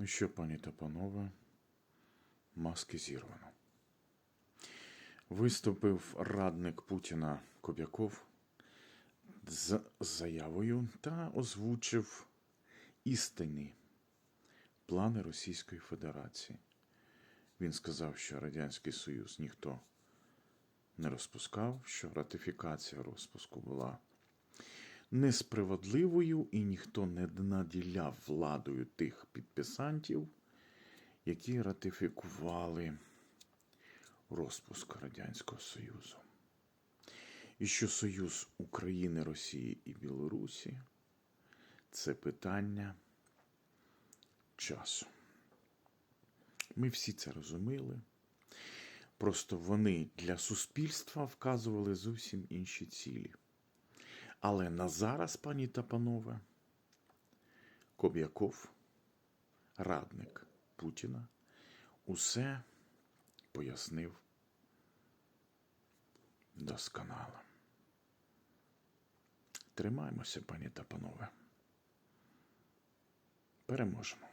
Ну що, пані та панове, маски зірвано. Виступив радник Путіна Кобяков з заявою та озвучив істинні плани Російської Федерації. Він сказав, що Радянський Союз ніхто не розпускав, що ратифікація розпуску була несправедливою і ніхто не наділяв владою тих підписантів, які ратифікували розпуск Радянського Союзу. І що Союз України, Росії і Білорусі це питання часу. Ми всі це розуміли. Просто вони для суспільства вказували зовсім інші цілі. Але на зараз, пані та панове, Коб'яков, радник Путіна, усе пояснив досконало. Тримаємося, пані та панове. Переможемо.